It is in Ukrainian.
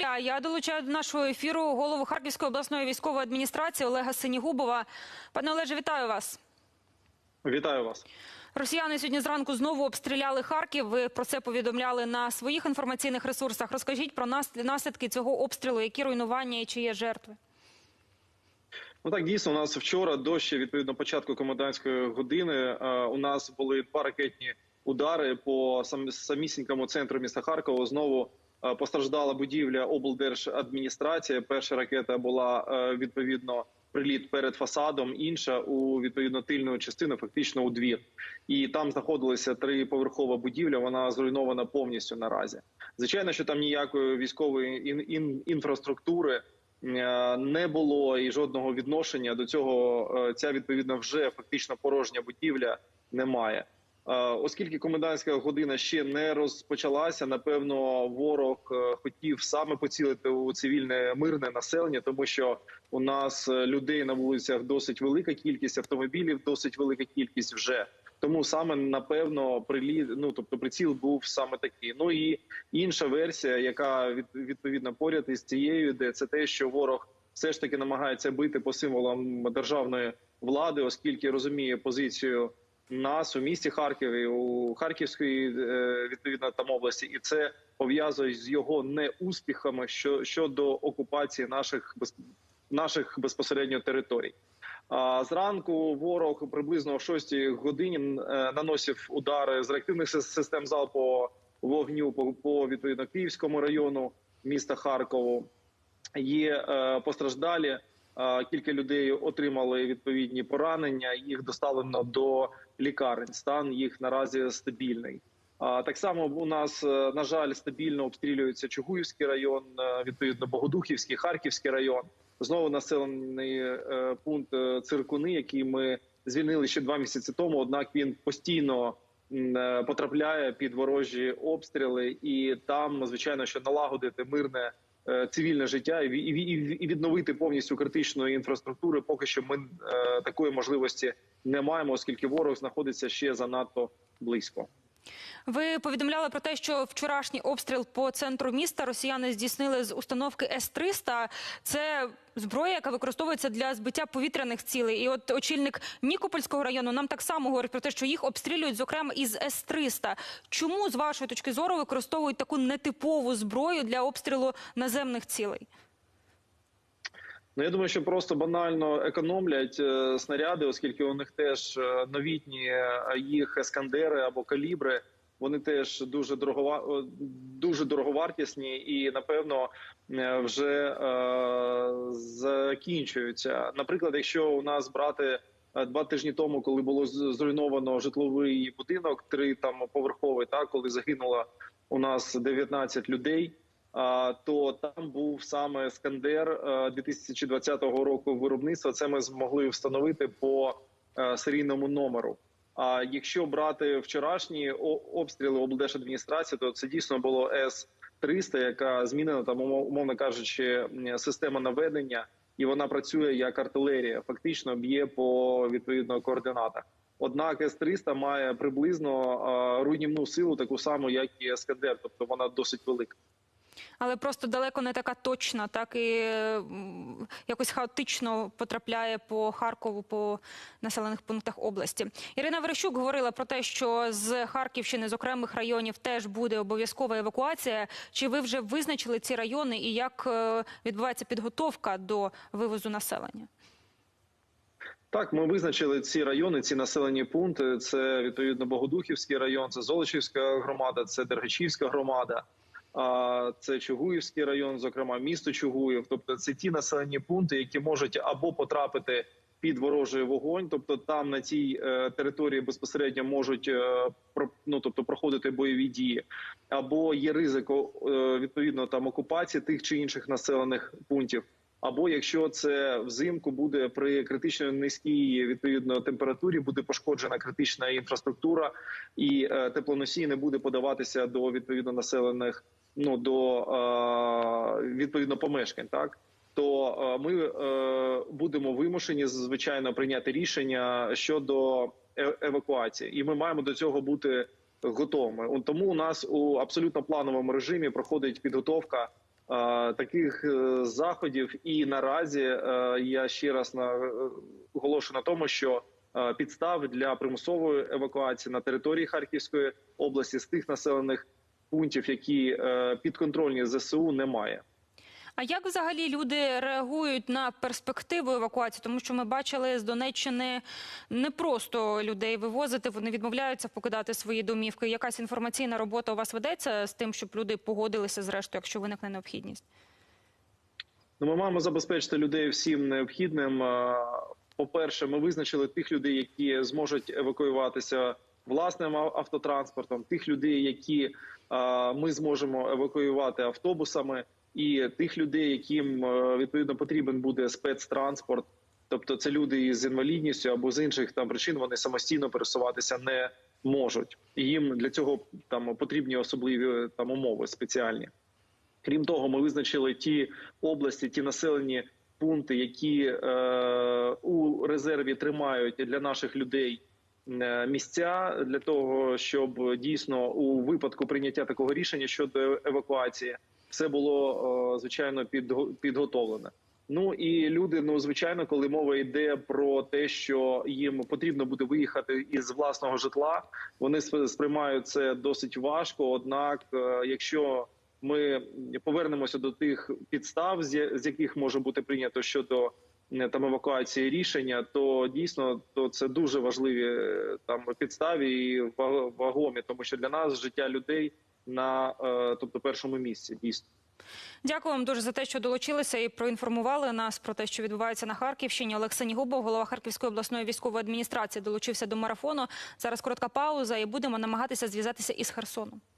Оля, я долучаю до нашого ефіру голову Харківської обласної військової адміністрації Олега Синігубова. Пане Олеже, вітаю вас. Вітаю вас. Росіяни сьогодні зранку знову обстріляли Харків. Ви про це повідомляли на своїх інформаційних ресурсах. Розкажіть про наслідки цього обстрілу, які руйнування і чи є жертви. Ну так дійсно у нас вчора до ще відповідно початку комендантської години. е, У нас були два ракетні удари по сам- самісінькому центру міста Харкова. Знову постраждала будівля облдержадміністрації. Перша ракета була е, відповідно приліт перед фасадом, інша у відповідно тильну частину, фактично у двір. І там знаходилася триповерхова будівля. Вона зруйнована повністю наразі. Звичайно, що там ніякої військової ін- ін- інфраструктури. Е, не було і жодного відношення до цього. е, Ця відповідно вже фактично порожня будівля немає. Е, Оскільки комендантська година ще не розпочалася, напевно, ворог е, хотів саме поцілити у цивільне мирне населення, тому що у нас е, людей на вулицях досить велика кількість автомобілів, досить велика кількість вже. Тому саме напевно приліт, ну тобто приціл був саме такий. Ну і інша версія, яка від, відповідно поряд із цією, де це те, що ворог все ж таки намагається бити по символам державної влади, оскільки розуміє позицію нас у місті Харкові, у Харківської е, відповідно там області, і це пов'язує з його неуспіхами що, щодо окупації наших наших безпосередньо територій. А зранку ворог приблизно о 6 годині е, наносив удари з реактивних систем залпового вогню по, по відповідно Київському району міста Харкову. Є е, постраждалі. Кілька людей отримали відповідні поранення. Їх доставлено до лікарень. Стан їх наразі стабільний. Так само у нас е, на жаль стабільно обстрілюється Чугуївський район, е, відповідно Богодухівський, Харківський район. Знову населений е, пункт Циркуни, який ми звільнили ще два місяці тому. Однак він постійно потрапляє під ворожі обстріли, і там звичайно, що налагодити мирне цивільне життя і відновити повністю критичної інфраструктури. Поки що ми е, такої можливості не маємо, оскільки ворог знаходиться ще занадто близько. Ви повідомляли про те, що вчорашній обстріл по центру міста росіяни здійснили з установки С-300. Це зброя, яка використовується для збиття повітряних цілей. І от очільник Нікопольського району нам так само говорить про те, що їх обстрілюють, зокрема, із С-300. Чому, з вашої точки зору, використовують таку нетипову зброю для обстрілу наземних цілей? Ну я думаю, що просто банально економлять е, снаряди, оскільки у них теж е, новітні е, їх ескандери або калібри. Вони теж дуже дорогова е, дуже дороговартісні і напевно вже е, закінчуються. Наприклад, якщо у нас брати два тижні тому, коли було зруйновано житловий будинок, три там поверховий, так коли загинуло у нас 19 людей. То там був саме Скандер е, 2020 року виробництва. Це ми змогли встановити по е, серійному номеру. А якщо брати вчорашні обстріли облдержадміністрації, то це дійсно було С 300 яка змінена там, умов- умовно кажучи, система наведення, і вона працює як артилерія. Фактично б'є по відповідно координатах. Однак С-300 має приблизно е, руйнівну силу, таку саму, як і Ескандер, тобто вона досить велика. Але просто далеко не така точна, так і якось хаотично потрапляє по Харкову, по населених пунктах області. Ірина Верещук говорила про те, що з Харківщини, з окремих районів, теж буде обов'язкова евакуація. Чи ви вже визначили ці райони і як е, відбувається підготовка до вивозу населення? Так, ми визначили ці райони, ці населені пункти. Це відповідно Богодухівський район, це Золочівська громада, це Дергачівська громада, це Чугуївський район, зокрема місто Чугуїв. Тобто, це ті населені пункти, які можуть або потрапити під ворожий вогонь, тобто там на цій е, території безпосередньо можуть е, ну, тобто проходити бойові дії, або є ризик е, відповідно там окупації тих чи інших населених пунктів. Або якщо це взимку буде при критично низькій відповідно температурі, буде пошкоджена критична інфраструктура, і теплоносій не буде подаватися до відповідно населених ну до е, відповідно помешкань, так то е, ми е, будемо вимушені звичайно прийняти рішення щодо евакуації, і ми маємо до цього бути готовими. От Тому у нас у абсолютно плановому режимі проходить підготовка таких заходів. І наразі я ще раз наголошую на тому, що підстав для примусової евакуації на території Харківської області з тих населених пунктів, які е, підконтрольні ЗСУ, немає. А як взагалі люди реагують на перспективу евакуації? Тому що ми бачили з Донеччини не просто людей вивозити, вони відмовляються покидати свої домівки. Якась інформаційна робота у вас ведеться з тим, щоб люди погодилися зрештою, якщо виникне необхідність? Ну, ми маємо забезпечити людей всім необхідним. Е, По-перше, ми визначили тих людей, які зможуть евакуюватися власним автотранспортом, тих людей, які ми зможемо евакуювати автобусами, і тих людей, яким е, відповідно потрібен буде спецтранспорт. Тобто, це люди із інвалідністю або з інших там причин вони самостійно пересуватися не можуть. І їм для цього там потрібні особливі там умови спеціальні. Крім того, ми визначили ті області, ті населені пункти, які е, у резерві тримають для наших людей місця для того, щоб дійсно у випадку прийняття такого рішення щодо евакуації все було е, звичайно підго- підготовлене. Ну і люди, ну звичайно, коли мова йде про те, що їм потрібно буде виїхати із власного житла, вони сприймають це досить важко. Однак, е, якщо ми повернемося до тих підстав, з яких може бути прийнято щодо е, там евакуації рішення, то дійсно то це дуже важливі е, там підстави і ва- вагомі, тому що для нас життя людей на е, тобто першому місці дійсно. Дякую вам дуже за те, що долучилися і проінформували нас про те, що відбувається на Харківщині. Олексій Нігубов, голова Харківської обласної військової адміністрації, долучився до марафону. Зараз коротка пауза, і будемо намагатися зв'язатися із Херсоном.